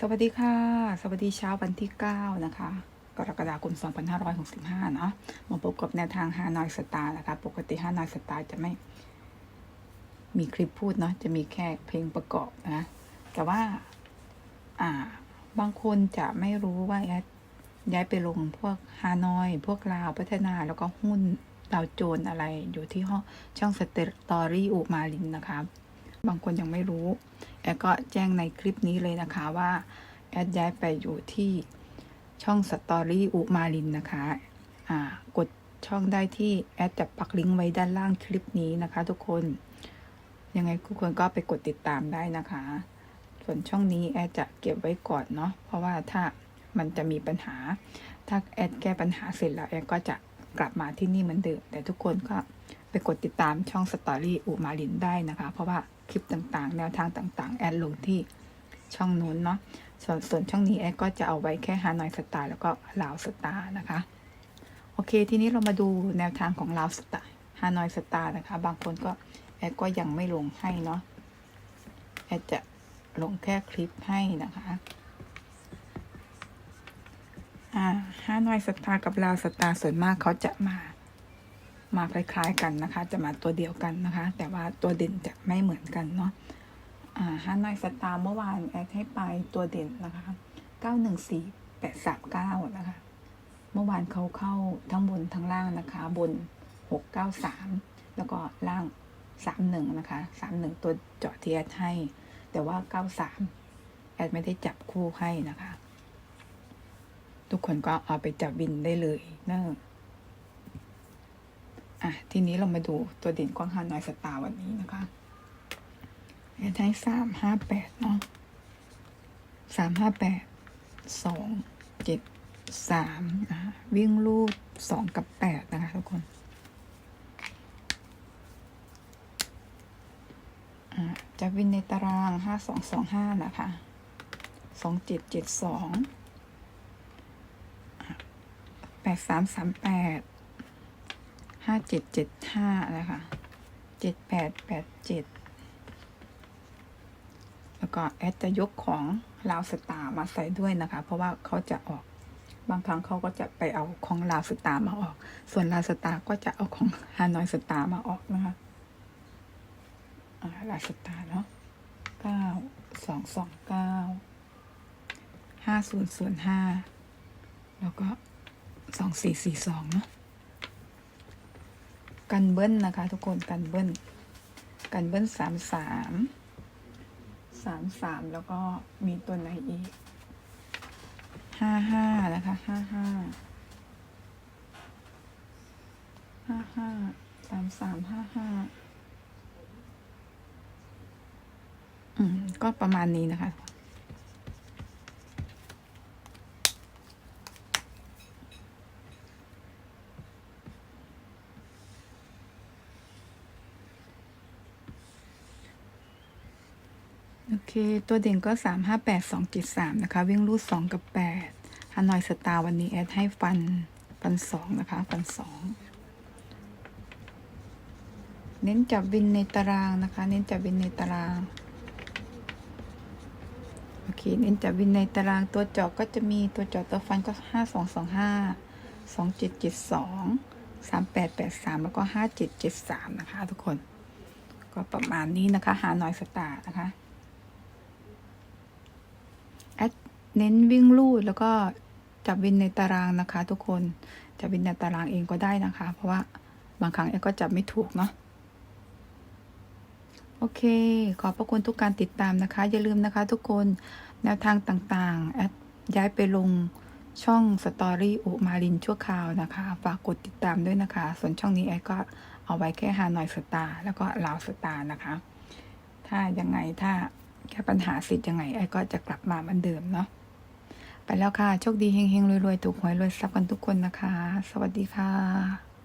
สวัสดีค่ะ สวัสดีเช้าวันที่ 9 นะคะ กรกฎาคม 2565 เนาะมาพบกับแนวทางฮานอยสตาร์นะคะ ปกติฮานอยสตาร์จะไม่มีคลิปพูดเนาะจะมีแค่เพลงประกอบนะ แต่ว่า อ่า บางคนจะไม่รู้ว่าแอดย้ายไปลงพวกฮานอย พวกลาวพัฒนาแล้วก็หุ้นดาวโจนอะไรอยู่ที่ห้องช่องสเตอรี่อุมาลินนะคะ บางคนยังไม่รู้ แอดก็แจ้งในคลิปนี้เลยนะคะว่า แอดย้ายไปอยู่ที่ช่องสตอรี่อุมาลินนะคะอ่ากดช่องได้ที่แอดจะปักลิงก์ไว้ด้านล่างคลิปนี้นะคะทุกคน ยังไงทุกคนก็ไปกดติดตามได้นะคะ ส่วนช่องนี้แอดจะเก็บไว้ก่อนเนาะเพราะว่าถ้ามันจะมีปัญหา ถ้าแอดแก้ปัญหาเสร็จแล้วแอดก็จะกลับมาที่นี่เหมือนเดิมแต่ทุกคนก็ไปกดติดตามช่องสตอรี่อุมาลินได้นะคะ เพราะว่า คลิปต่างๆ แนวทางต่างๆ แอดลงที่ช่องนู้นเนาะส่วนส่วนช่องนี้แอดก็จะเอาไว้แค่ฮานอยสตาร์แล้วก็ลาวสตาร์นะคะ โอเค ทีนี้เรามาดูแนวทางของลาวสตาร์ฮานอยสตาร์นะคะ บางคนก็แอดก็ยังไม่ลงให้เนาะแอดจะลงแค่คลิปให้นะคะอ่าฮานอยสตาร์กับลาวสตาร์ส่วนมากเขาจะมา มาคล้ายๆกันนะคะ จะมาตัวเดียวกันนะคะ แต่ว่าตัวเด่นจะไม่เหมือนกันเนาะอ่าฮานอยสตาร์เมื่อวานแอดให้ไปตัวเด่นนะคะ914 839นะคะ เมื่อวานเขาเข้าทั้งบนทั้งล่างนะคะ บน693แล้วก็ล่าง31นะคะ31ตัวเจาะที่แอดให้ แต่ว่า93แอดไม่ได้จับคู่ให้นะคะ ทุกคนก็เอาไปจับบินได้เลยเนอะ อะ ทีนี้เรามาดูตัวเด่นกว้างฮานอยสตาร์วันนี้นะคะแอดให้สามห้าแปดเนาะสามห้าแปดสองเจ็ดสามนะวิ่งลูดสองกับแปดนะคะทุกคนอ่าจะวินในตารางห้าสองสองห้านะคะสองเจ็ดเจ็ดสองแปดสามสามแปด ห้าเจ็ดเจ็ดห้านะคะเจ็ดแปดแปดเจ็ดแล้วก็แอดจะยกของลาวสตาร์มาใส่ด้วยนะคะ เพราะว่าเขาจะออกบางครั้งเขาก็จะไปเอาของลาวสตาร์มาออก ส่วนลาวสตาร์ก็จะเอาของฮานอยสตาร์มาออกนะคะลาวสตาร์เนาะเก้าสองสองเก้าห้าศูนย์ศูนย์ห้าแล้วก็สองสี่สี่สองเนาะ กันเบิ้ลนะคะ ทุกคนกันเบิ้ลกันเบิ้ลสามสามสามสามแล้วก็มีตัวไหนอีกห้าห้านะคะห้าห้าห้าห้าสามสามห้าห้าอืมก็ประมาณนี้นะคะ อเค ตัวเด่นก็สามห้าแปดสองเจ็ดสามนะคะ วิ่งรูดสองกับแปดฮานอยสตาร์วันนี้แอดให้ฟัน ฟันสองนะคะ ฟันสองเน้นจับวินในตารางนะคะ เน้นจับวินในตาราง โอเค เน้นจับวินในตาราง ตัวจาะก็จะมีตัวจาะตัวฟันก็ห้าสองสองห้าสองเจ็ดเจ็ดสองสามแปดแปดสามแล้วก็ห้าเจ็ดเจ็ดสามนะคะ ทุกคน ก็ประมาณนี้นะคะ หาหน่อยสตาร์นะคะ แอด เน้นวิ่งลูดแล้วก็จับวินในตารางนะคะ ทุกคนจับวินในตารางเองก็ได้นะคะ เพราะว่าบางครั้งแอก็จับไม่ถูกเนาะโอเค ขอบพระคุณทุกการติดตามนะคะ อย่าลืมนะคะทุกคนแนวทางต่างๆ แอดย้ายไปลงช่องสตอรี่อุมาลินชั่วคราวนะคะ ฝากกดติดตามด้วยนะคะ ส่วนช่องนี้แอดก็เอาไว้แค่ฮานอยสตาร์แล้วก็ลาวสตาร์นะคะ ถ้ายังไงถ้าแก้ปัญหาเสร็จยังไงไอ้ก็จะกลับมาเหมือนเดิมเนาะ ไปแล้วค่ะ โชคดีเฮงๆรวยๆถูกหวยรวยทรัพย์กันทุกคนนะคะ สวัสดีค่ะ